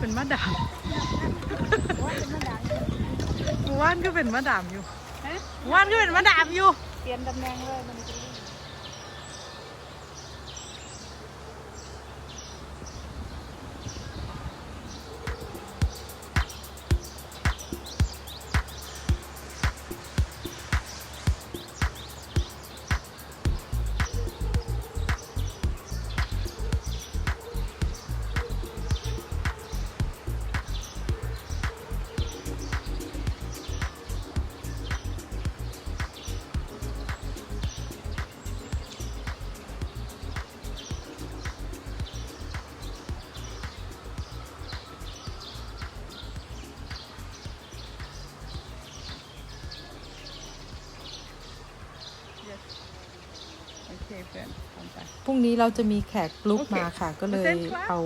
เป็นมะดามหมู่บ้านก็เป็นมะดามอยู่ฮะหมู่บ้านก็เป็นมะดามอยู่ เปลี่ยนตำแหน่งเลยมัน โอเคเพื่อนทำไป พรุ่งนี้เราจะมีแขกกลุกโอเคมาค่ะ ก็เลยเต้นครับเอา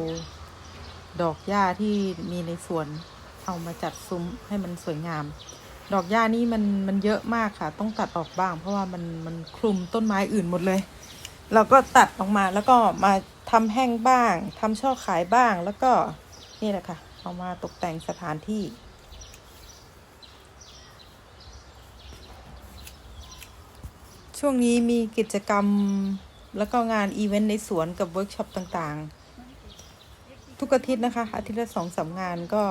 ดอกหญ้าที่มีในสวน เอามาจัดซุ้มให้มันสวยงาม ดอกหญ้านี่มันมันเยอะมากค่ะ ต้องตัดออกบ้าง เพราะว่ามันมันคลุมต้นไม้อื่นหมดเลย เราก็ตัดออกมาแล้วก็มาทำแห้งบ้างทำช่อขายบ้างแล้วก็นี่แหละค่ะ เอามาตกแต่งสถานที่ ช่วงนี้มีกิจกรรมแล้วก็งานอีเวนต์ในสวนกับเวิร์กช็อปต่างๆ ทุกอาทิตย์นะคะ อาทิตย์ละสองสามงานก็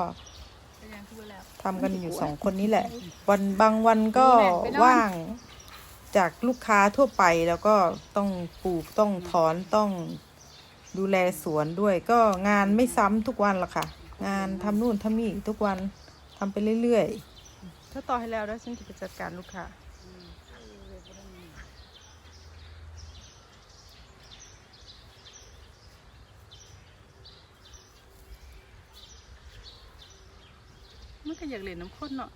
ทำกันอยู่สองคนนี้แหละ วันบางวันก็ว่างจากลูกค้าทั่วไปแล้วก็ต้องปลูกต้องถอนต้องดูแลสวนด้วยก็งานไม่ซ้ำทุกวันหรอกค่ะ งานทำนู่นทำนี่ทุกวันทำไปเรื่อยๆ ถ้าต่อให้แล้วแล้วฉันจะไปจัดการลูกค้า มันก็อยากเล่นน้ำข้นเนาะ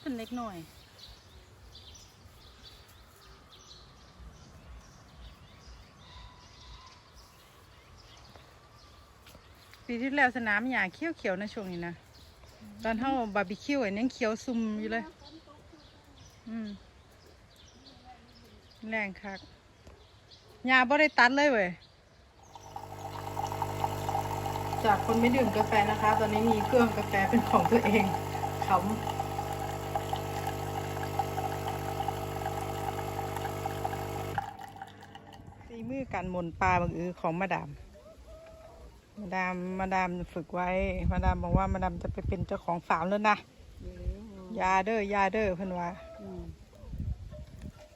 เป็นเล็กหน่อย ปีที่แล้วสนามหญ้าเขียวๆนะช่วงนี้นะ ตอนเท่าบาร์บีคิวไอันยังเขียวซุ่มอยู่เลย อืม แรงคักหญ้าบ่ได้ตัดเลยเว้ย จากคนไม่ดื่มกาแฟนะคะ ตอนนี้มีเครื่องกาแฟเป็นของตัวเองขำสีมือการหมุนปลาบางอือของมาดาม มาดาม มาดามฝึกไว้ มาดามบอกว่ามาดามจะไปเป็นเจ้าของฟาร์มแล้วนะยาเด้อยาเด้อเพิ่นว่า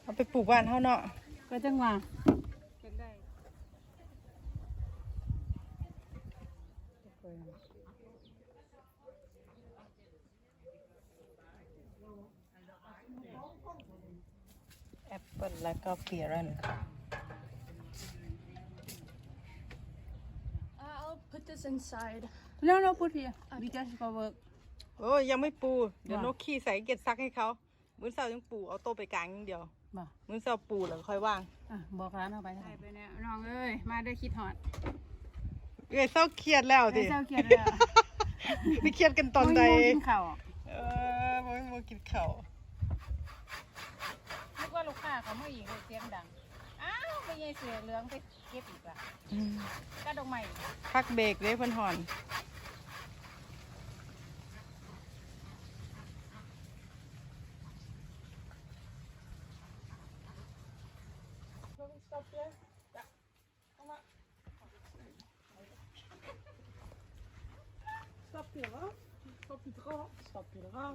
เอาไปปลูกบ้านเฮาเนาะก็จังหวะ แอปเปิลแล้วก็เฟียรันค่ะ I'll put this inside. แล้วเราพูดเพียวิจัยก็เวิร์กโอ้ยยังไม่ปู เดี๋ยวว่านกขี้ใส่เก็ดซักให้เขามื้อเช้ายังปูเอาโต๊ะไปกลางอย่างเดียวบ่มื้อเช้าปูแล้วค่อยว่าง อะบอกร้านเอาไปได้ไปเนี่ยน้องเอ้ย มาได้คิดฮอด เอ้ยเศร้าเครียดแล้วได้ดิเจ้าเกียรติเลยไปเครียดกันตอนใดกินข้าวเออบ่บ่กินข้าวนึกว่าลูกค้าเขาไม่อีกเลยเสียงดัง อ้าวไปยัยเสือเหลืองไปเก็บอีกละก็ดอกไม้พักเบรกเด้เพิ่นหอน plus grave, tu seras plus grand.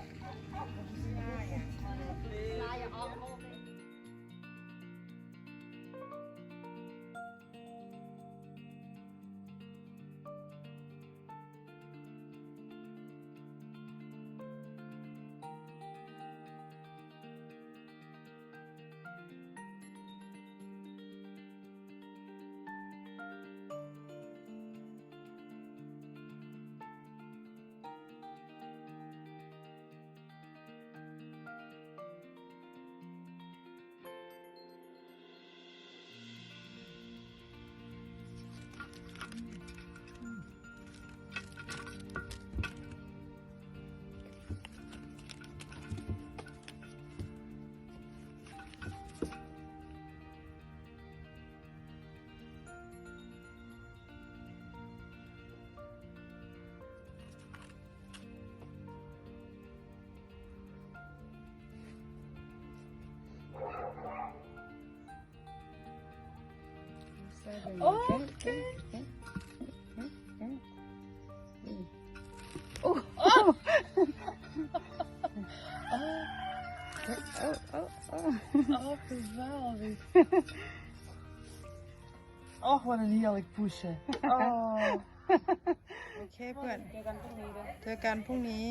Oh, geweldig. Och, wat een heerlijk poesje. Oh. โอเคเพื่อน เจอกันพรุ่งนี้